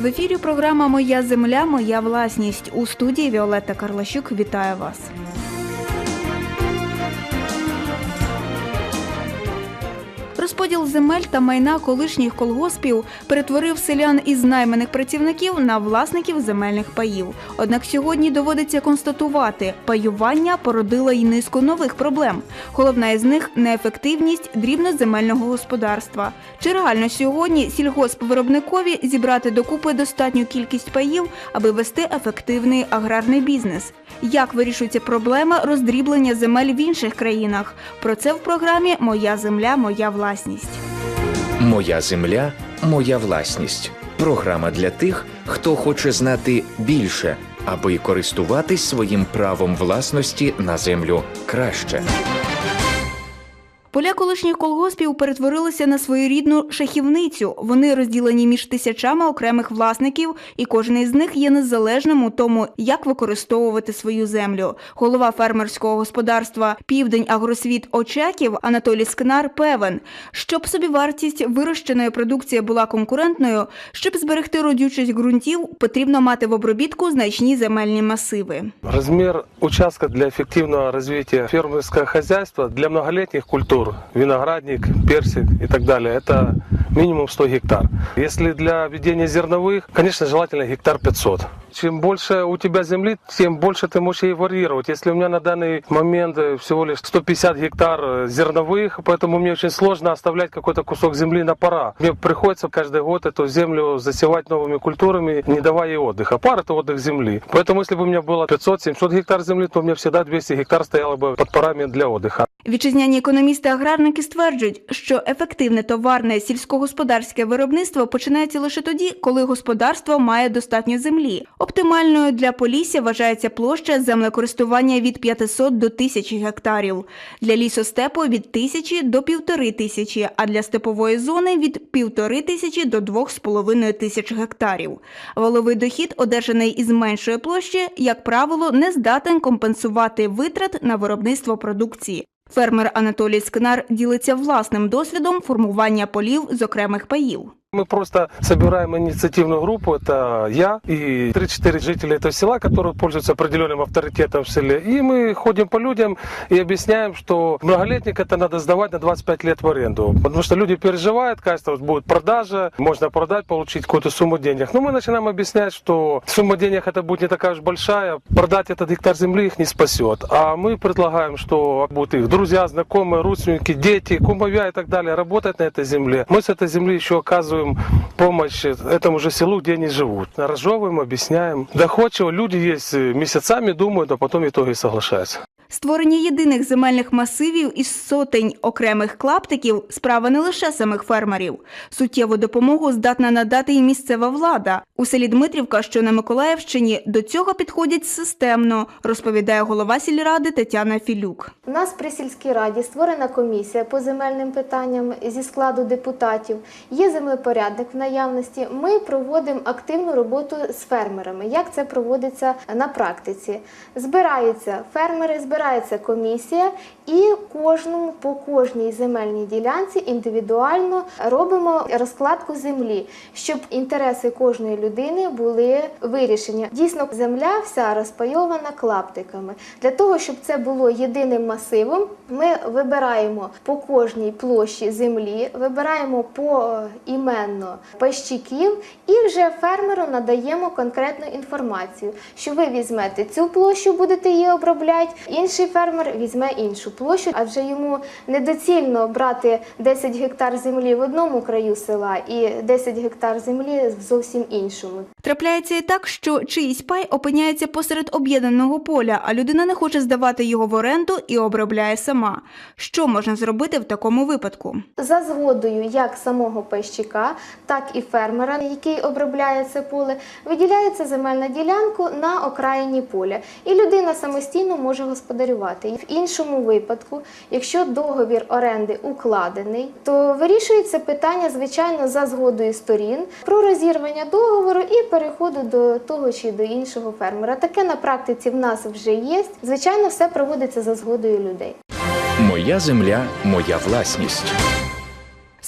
В ефірі програма Моя земля, моя власність у студії Віолетта Карлащук. Вітаю вас. Розподіл земель та майна колишніх колгоспів перетворив селян із найманих працівників на власників земельних паїв. Однак сьогодні доводиться констатувати, паювання породило й низку нових проблем. Головна із них неефективність дрібноземельного господарства. Чи реально сьогодні сільгоспвиробникові зібрати докупи достатню кількість паїв, аби вести ефективний аграрний бізнес? Як вирішується проблема роздріблення земель в інших країнах? Про це в програмі Моя земля, моя власність. Моя земля, моя власність. Програма для тих, хто хоче знати більше, аби користуватись своїм правом власності на землю краще. Поля колишніх колгоспів перетворилися на своєрідну шахівницю. Вони розділені між тисячами окремих власників, і кожен із них є незалежним у тому, як використовувати свою землю. Голова фермерського господарства Південь Агросвіт Очаків Анатолій Скнар певен, щоб собівартість вирощеної продукції була конкурентною, щоб зберегти родючість ґрунтів, потрібно мати в обробітку значні земельні масиви. Размер участка для эффективного развития фермерского хозяйства для многолетних культур, виноградник, персик и так далее, это минимум 100 гектар. Если для ведения зерновых, конечно, желательно гектар 500. Чем больше у тебя земли, тем больше ты можешь ей варьировать. Если у меня на данный момент э, всего лишь 150 гектар э, зерновых, поэтому мне очень сложно оставлять какой-то кусок земли на пора. Мне приходится каждый год эту землю засевать новыми культурами, не давая ей отдыха. Пар – это отдых земли. Поэтому если бы у меня было 500-700 гектар земли, то у меня всегда 200 гектар стояло бы под парами для отдыха. Вітчизняні економісти-аграрники стверджують, що ефективне товарне сільськогосподарське виробництво починається лише тоді, коли господарство має достатньо землі. Оптимальною для Полісся вважається площа землекористування від 500 до 1000 гектарів, для лісостепу від 1000 до 1500, а для степової зони від 1500 до 2500 гектарів. Валовий дохід, одержаний із меншої площі, як правило, не здатен компенсувати витрат на виробництво продукції. Фермер Анатолій Скнар ділиться власним досвідом формування полів з окремих паїв. Мы просто собираем инициативную группу, это я и 3-4 жителя этого села, которые пользуются определенным авторитетом в селе. И мы ходим по людям и объясняем, что многолетник это надо сдавать на 25 лет в аренду. Потому что люди переживают, кажется, вот будет продажа, можно продать, получить какую-то сумму денег. Но мы начинаем объяснять, что сумма денег это будет не такая уж большая, продать этот гектар земли их не спасет. А мы предлагаем, что будут их друзья, знакомые, родственники, дети, кумовья и так далее работать на этой земле. Мы с этой земли еще оказываем помощь этому же селу, где они живут. Разжевываем, объясняем. Доходчиво люди есть э, месяцами думают, а потом в итоге соглашаются. Створення єдиних земельних масивів із сотень окремих клаптиків справа не лише самих фермерів. Суттєву допомогу здатна надати і місцева влада. У селі Дмитрівка, що на Миколаївщині, до цього підходять системно, розповідає голова сільради Тетяна Філюк. У нас при сільській раді створена комісія по земельним питанням зі складу депутатів. Є землепорядник в наявності. Ми проводимо активну роботу з фермерами. Як це проводиться на практиці? Збираються фермери, збирається комісія, і кожному по кожній земельній ділянці індивідуально робимо розкладку землі, щоб інтереси кожної людини були вирішені. Дійсно, земля вся розпайована клаптиками. Для того, щоб це було єдиним масивом, ми вибираємо по кожній площі землі, вибираємо поіменно пащиків і вже фермеру надаємо конкретну інформацію, що ви візьмете цю площу, будете її обробляти, інший фермер візьме іншу площу, адже йому недоцільно брати 10 гектар землі в одному краю села і 10 гектар землі в зовсім іншому. Трапляється і так, що чиїсь пай опиняється посеред об'єднаного поля, а людина не хоче здавати його в оренду і обробляє сама. Що можна зробити в такому випадку? За згодою як самого пайщика, так і фермера, який обробляє це поле, виділяється земельна ділянка на окраїні поля, і людина самостійно може господарювати. І в іншому випадку, якщо договір оренди укладений, то вирішується питання, звичайно, за згодою сторін про розірвання договору і переходу до того чи до іншого фермера. Таке на практиці в нас вже є. Звичайно, все проводиться за згодою людей. Моя земля, моя власність.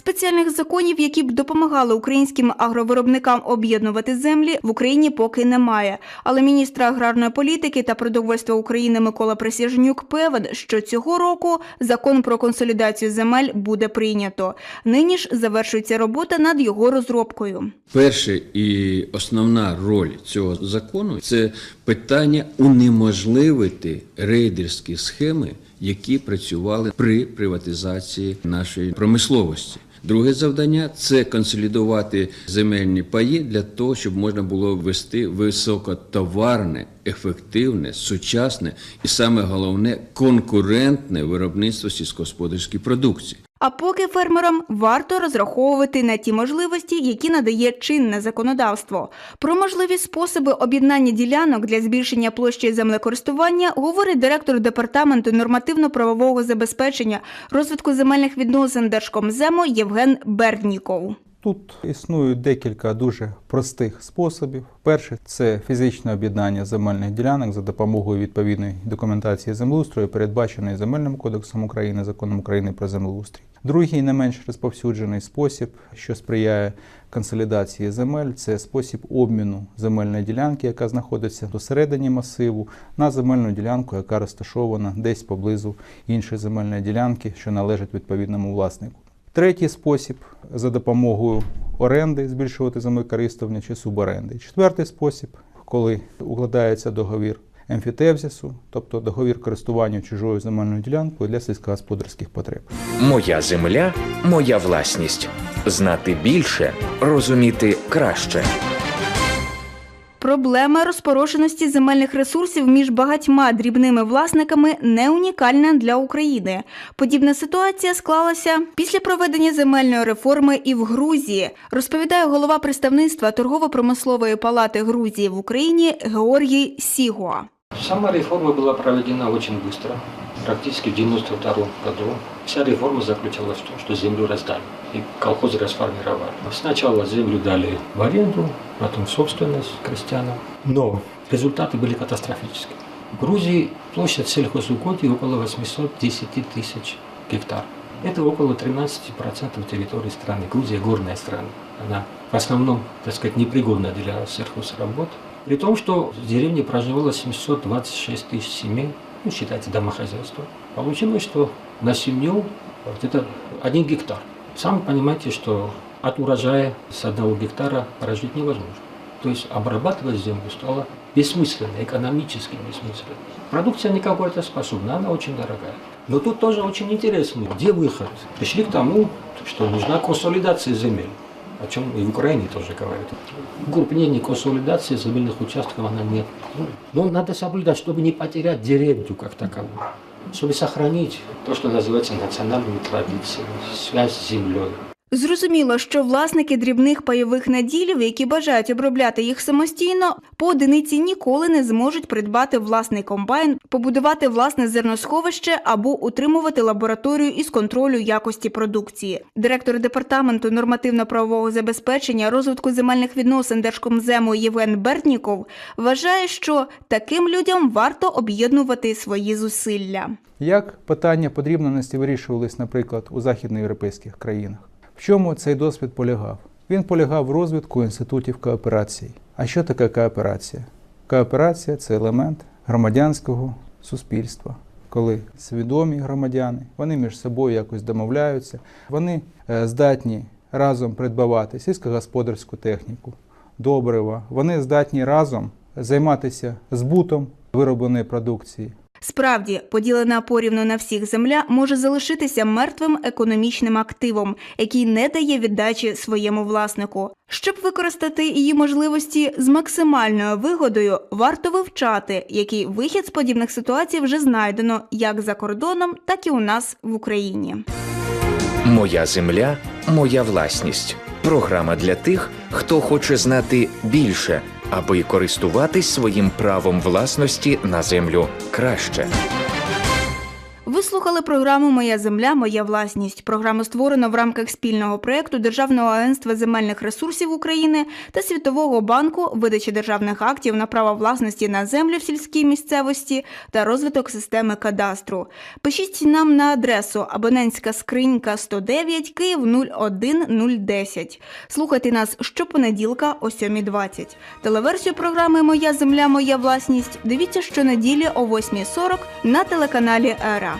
Спеціальних законів, які б допомагали українським агровиробникам об'єднувати землі, в Україні поки немає. Але міністр аграрної політики та продовольства України Микола Присяжнюк певен, що цього року закон про консолідацію земель буде прийнято. Нині ж завершується робота над його розробкою. Перша і основна роль цього закону це питання унеможливити рейдерські схеми, які працювали при приватизації нашої промисловості. Друге завдання це консолідувати земельні паї для того, щоб можна було ввести високотоварне, ефективне, сучасне і саме головне конкурентне виробництво сільськогосподарської продукції. А поки фермерам варто розраховувати на ті можливості, які надає чинне законодавство. Про можливі способи об'єднання ділянок для збільшення площі землекористування говорить директор департаменту нормативно-правового забезпечення розвитку земельних відносин Держкомзему Євген Бердніков. Тут існують декілька дуже простих способів. Перший це фізичне об'єднання земельних ділянок за допомогою відповідної документації землеустрою, передбаченої Земельним кодексом України, законом України про землеустрій. Другий не менш розповсюджений спосіб, що сприяє консолідації земель, це спосіб обміну земельної ділянки, яка знаходиться посередині масиву, на земельну ділянку, яка розташована десь поблизу іншої земельної ділянки, що належить відповідному власнику. Третій спосіб за допомогою оренди збільшувати землекористування чи суборенди. Четвертий спосіб, коли укладається договір емфітевзісу, тобто договір користування чужою земельною ділянкою для сільськогосподарських потреб. Моя земля, моя власність. Знати більше, розуміти краще. Проблема розпорошеності земельних ресурсів між багатьма дрібними власниками не унікальна для України. Подібна ситуація склалася після проведення земельної реформи і в Грузії, розповідає голова представництва торгово-промислової палати Грузії в Україні Георгій Сігуа. Сама реформа была проведена очень быстро, практически в 92 году. Вся реформа заключалась в том, что землю раздали и колхозы расформировали. Сначала землю дали в аренду, потом в собственность крестьянам. Но результаты были катастрофические. В Грузии площадь сельхозугодий около 810 тысяч гектар. Это около 13% территории страны. Грузия горная страна. Она в основном, так сказать, непригодна для сельхозработ. При том, что в деревне проживало 726 тысяч семей, ну, считайте, домохозяйство. Получилось, что на семью вот это один гектар. Сами понимаете, что от урожая с одного гектара прожить невозможно. То есть обрабатывать землю стало бессмысленно, экономически бессмысленно. Продукция не какой-то способна, она очень дорогая. Но тут тоже очень интересно, где выход? Пришли к тому, что нужна консолидация земель о чем и в Украине тоже говорят. Укрупнение консолидации земельных участков она нет. Но надо соблюдать, чтобы не потерять деревню как таковую, чтобы сохранить то, что называется национальными традициями, связь с землей. Зрозуміло, що власники дрібних пайових наділів, які бажають обробляти їх самостійно, по одиниці ніколи не зможуть придбати власний комбайн, побудувати власне зерносховище або утримувати лабораторію із контролю якості продукції. Директор департаменту нормативно-правового забезпечення розвитку земельних відносин Держкомзему Євген Бертніков вважає, що таким людям варто об'єднувати свої зусилля. Як питання подрібненості вирішувались, наприклад, у західноєвропейських країнах? В чому цей досвід полягав? Він полягав в розвитку інститутів кооперації. А що таке кооперація? Кооперація це елемент громадянського суспільства, коли свідомі громадяни вони між собою якось домовляються, вони е, здатні разом придбавати сільськогосподарську техніку, добрива, вони здатні разом займатися збутом виробленої продукції. Справді, поділена порівну на всіх земля може залишитися мертвим економічним активом, який не дає віддачі своєму власнику. Щоб використати її можливості з максимальною вигодою, варто вивчати, який вихід з подібних ситуацій вже знайдено як за кордоном, так і у нас в Україні. Моя земля, моя власність. Програма для тих, хто хоче знати більше, аби користуватись своїм правом власності на землю краще. Ви слухали програму Моя земля, моя власність. Програму створено в рамках спільного проєкту Державного агентства земельних ресурсів України та Світового банку видачі державних актів на право власності на землю в сільській місцевості та розвиток системи кадастру. Пишіть нам на адресу абонентська скринька 109 Київ 01010. Слухайте нас щопонеділка о 7.20. Телеверсію програми Моя земля, моя власність дивіться щонеділі о 8.40 на телеканалі Ера.